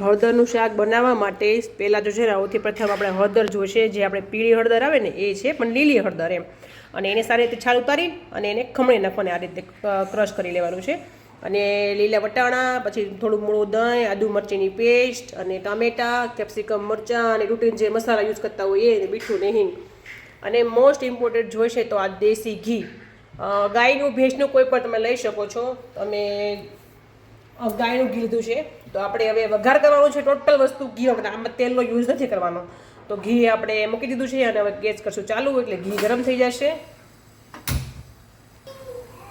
હળદરનું શાક બનાવવા માટે પહેલાં જો છે ને સૌથી પ્રથમ આપણે હળદર જોશે, જે આપણે પીળી હળદર આવે ને એ છે, પણ લીલી હળદર એમ. અને એને સારી રીતે છાલ ઉતારી અને એને ખમણી નાખવાને આ રીતે ક્રશ કરી લેવાનું છે. અને લીલા વટાણા, પછી થોડું મૂળું દહીં, આદુ મરચીની પેસ્ટ અને ટામેટા, કેપ્સિકમ મરચાં અને રૂટીન જે મસાલા યુઝ કરતા હોય એ મીઠું, નહીં. અને મોસ્ટ ઇમ્પોર્ટન્ટ જોઈશે તો આ દેશી ઘી. ગાયનું ભેંસનું કોઈ પણ તમે લઈ શકો છો. તમે ગાયનું ઘી લીધું છે. તો આપણે હવે વઘાર કરવાનું છે ટોટલ વસ્તુ ઘી વગર. આમાં તેલનો યુઝ નથી કરવાનો. તો ઘી આપણે મૂકી દીધું છે અને હવે ગેસ કરશું ચાલુ, એટલે ઘી ગરમ થઈ જશે.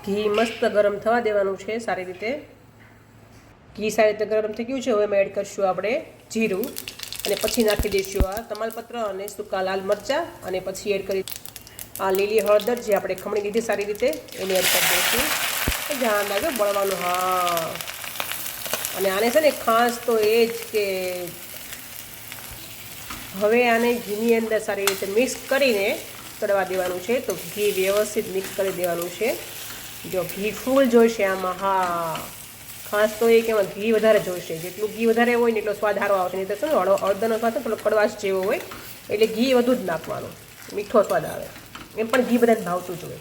ઘી મસ્ત ગરમ થવા દેવાનું છે સારી રીતે. ઘી સારી રીતે ગરમ થઈ ગયું છે. હવે એમાં એડ કરશું આપણે જીરું. અને પછી નાખી દઈશું આ તમાલપત્ર અને સૂકા લાલ મરચાં. અને પછી એડ કરી આ લીલી હળદર જે આપણે ખમણી લીધી સારી રીતે, એને એડ કરી દઈશું. ધ્યાન લાગે બળવાનું, હા. અને આને છે ને ખાસ તો એ જ કે હવે આને ઘીની અંદર સારી રીતે મિક્સ કરીને તળવા દેવાનું છે. તો ઘી વ્યવસ્થિત મિક્સ કરી દેવાનું છે. જો ઘી ફૂલ જોઈશે આમાં, હા. ખાસ તો એ કે એમાં ઘી વધારે જોઈશે. જેટલું ઘી વધારે હોય ને એટલો સ્વાદ સારો આવશે. નહીં તો શું હળ હળદરનો સ્વાદ થોડો કડવાશ જેવો હોય. એટલે ઘી વધુ જ નાખવાનું. મીઠો સ્વાદ આવે. એમ પણ ઘી બધાને ભાવતું જ હોય.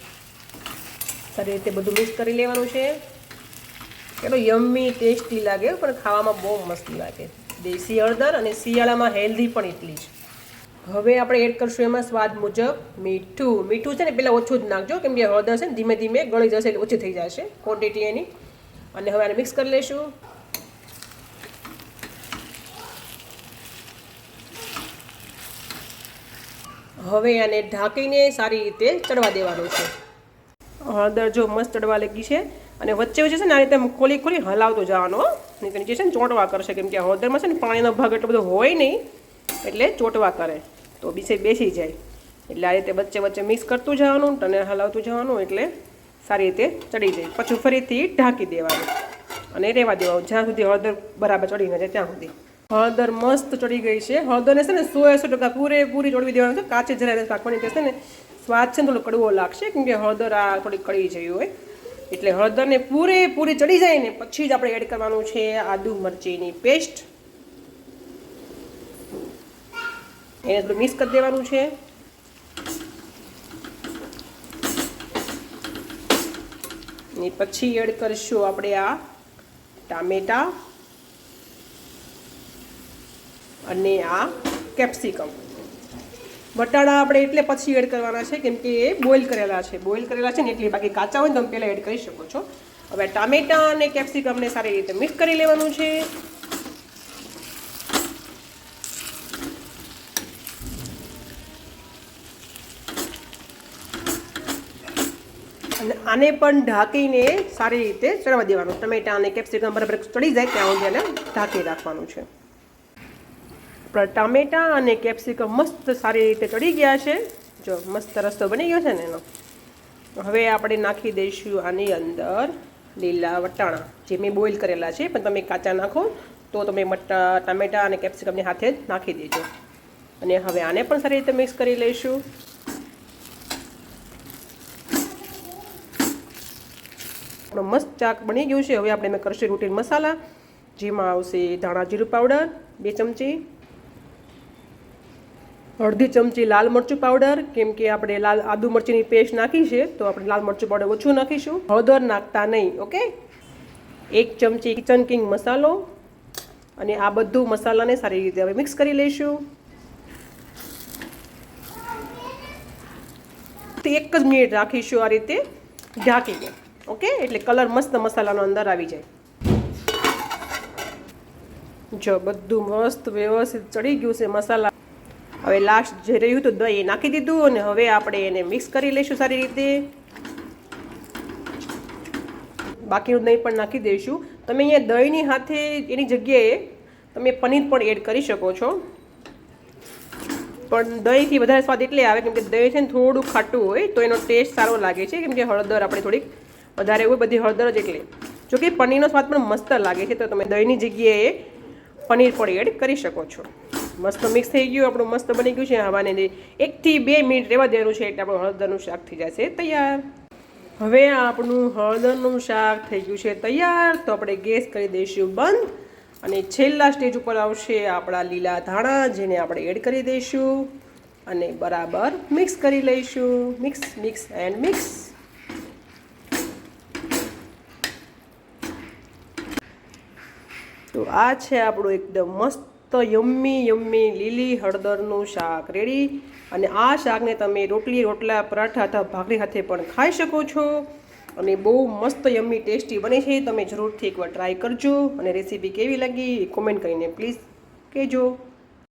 સારી રીતે બધું મિક્સ કરી લેવાનું છે. એટલો યમ્મી ટેસ્ટી લાગે પણ ખાવામાં બહુ મસ્ત લાગે. દેશી હળદર અને શિયાળામાં હેલ્ધી પણ એટલી જ. હવે આપણે એડ કરશું એમાં સ્વાદ મુજબ મીઠું. મીઠું છે ને પહેલાં ઓછું જ નાખજો, કેમ કે હળદર છે ને ધીમે ધીમે ગળી જશે એટલે ઓછી થઈ જશે ક્વોન્ટિટી એની. અને હવે આને મિક્સ કરી લઈશું હવે આને ઢાંકીને સારી રીતે ચડવા દેવાનું છે. હળદર જો મસ્ત ચડવા લાગી છે અને વચ્ચે વચ્ચે છે ને આ રીતે ખોલી ખોલી હલાવતો જવાનો નહીં તો નીચે છે ને ચોંટવા કરશે, કેમ કે હળદરમાં છે ને પાણીનો ભાગ એટલો બધો હોય નહીં, એટલે ચોંટવા કરે. તો બીસે બેસી જાય. એટલે આ રીતે વચ્ચે વચ્ચે મિક્સ કરતું જવાનું અને હલાવતું જવાનું, એટલે સારી રીતે ચડી જાય. પછી ફરીથી ઢાંકી દેવાનું અને રહેવા દેવાનું, જ્યાં સુધી હળદર બરાબર ચડી ન જાય ત્યાં સુધી. હળદર મસ્ત ચડી ગઈ છે. હળદરને છે ને સો એસો ટકા પૂરેપૂરી ચડવી દેવાનું છે. કાચે જરા પાકવાની થશે ને સ્વાદ છે ને થોડો કડવો લાગશે, કેમ કે હળદર આ થોડી કડી જઈ હોય. એટલે હળદરને પૂરેપૂરી ચડી જાય ને પછી જ આપણે એડ કરવાનું છે આદુ મરચીની પેસ્ટ એને થોડું મિક્સ કરી દેવાનું છે. ને પછી એડ કરીશું આપણે આ ટામેટા અને આ કેપ્સિકમ બટાણા આપણે એટલે પછી એડ કરવાના છે, કેમ કે એ બોઇલ કરેલા છે. બોઇલ કરેલા છે ને એટલે બાકી કાચા હોય ને તમે પહેલાં એડ કરી શકો છો. હવે ટામેટા અને કેપ્સિકમને સારી રીતે મિક્સ કરી લેવાનું છે. અને આને પણ ઢાંકીને સારી રીતે ચડવા દેવાનું. ટમેટા અને કેપ્સિકમ બરાબર ચડી જાય ત્યાં સુધી એને ઢાંકી રાખવાનું છે. ટામેટા અને કેપ્સિકમ મસ્ત સારી રીતે ચડી ગયા છે. જો મસ્ત રસ્તો બની ગયો છે ને એનો. હવે આપણે નાખી દઈશું આની અંદર લીલા વટાણા, જે મેં બોઇલ કરેલા છે, પણ તમે કાચા નાખો તો તમે મટા, ટામેટાં અને કેપ્સિકમની હાથે જ નાખી દેજો. અને હવે આને પણ સારી રીતે મિક્સ કરી લઈશું. આપણો મસ્ત ચાક બની ગયું છે. હવે આપણે મેં કરશું રૂટીન મસાલા, જેમાં આવશે ધાણા જીરું પાવડર બે ચમચી અડધી ચમચી લાલ મરચું પાવડર, કેમ કે આપણે લાલ આદુ મરચીની પેસ્ટ નાખી છે, તો આપણે લાલ મરચું પાવડર ઓછું નાખીશું. હળદર નાખતા નહીં, ઓકે? એક ચમચી કિચન કિંગ મસાલો અને આ બધું મસાલાને સારી રીતે હવે મિક્સ કરી લઈશું. તો એક જ મિનિટ રાખીશું આ રીતે ઢાંકીને, ઓકે? એટલે કલર મસ્ત મસાલાનો અંદર આવી જાય. જો બધું મસ્ત વ્યવસ્થિત ચડી ગયું છે મસાલા. હવે લાસ્ટ જે રહ્યું હતું દહીં નાખી દીધું અને હવે આપણે એને મિક્સ કરી લઈશું સારી રીતે. બાકીનું દહીં પણ નાખી દઈશું. તમે અહીંયા દહીંની સાથે એની જગ્યાએ તમે પનીર પણ એડ કરી શકો છો. પણ દહીંથી વધારે સ્વાદ એટલે આવે કેમ કે દહીં છે ને થોડું ખાટું હોય, તો એનો ટેસ્ટ સારો લાગે છે. કેમ કે હળદર આપણે થોડીક વધારે હોય, બધી હળદર જ એટલે. જો કે પનીરનો સ્વાદ પણ મસ્ત લાગે છે, તો તમે દહીંની જગ્યાએ પનીર પણ એડ કરી શકો છો. મસ્ત મિક્સ થઈ ગયું, આપણું મસ્ત બની ગયું છે. હવાને એકથી બે મિનિટ રહેવા દેવાનું છે એટલે આપણું હળદરનું શાક થઈ જશે. તૈયાર. હવે આપણું હળદરનું શાક થઈ ગયું છે તૈયાર. તો આપણે ગેસ કરી દઈશું બંધ. અને છેલ્લા સ્ટેજ ઉપર આવશે આપણા લીલા ધાણા, જેને આપણે એડ કરી દઈશું. અને બરાબર મિક્સ કરી લઈશું. મિક્સ મિક્સ એન્ડ મિક્સ તો આ છે આપણું એકદમ મસ્ત યમ્મી યમ્મી લીલી હળદરનું શાક રેડી. અને આ શાકને તમે રોટલી, રોટલા, પરાઠા અથવા ભાખરી સાથે પણ ખાઈ શકો છો. અને બહુ મસ્ત યમ્મી ટેસ્ટી બને છે. તમે જરૂરથી એકવાર ટ્રાય કરજો. અને રેસીપી કેવી લાગી કોમેન્ટ કરીને પ્લીઝ કહેજો.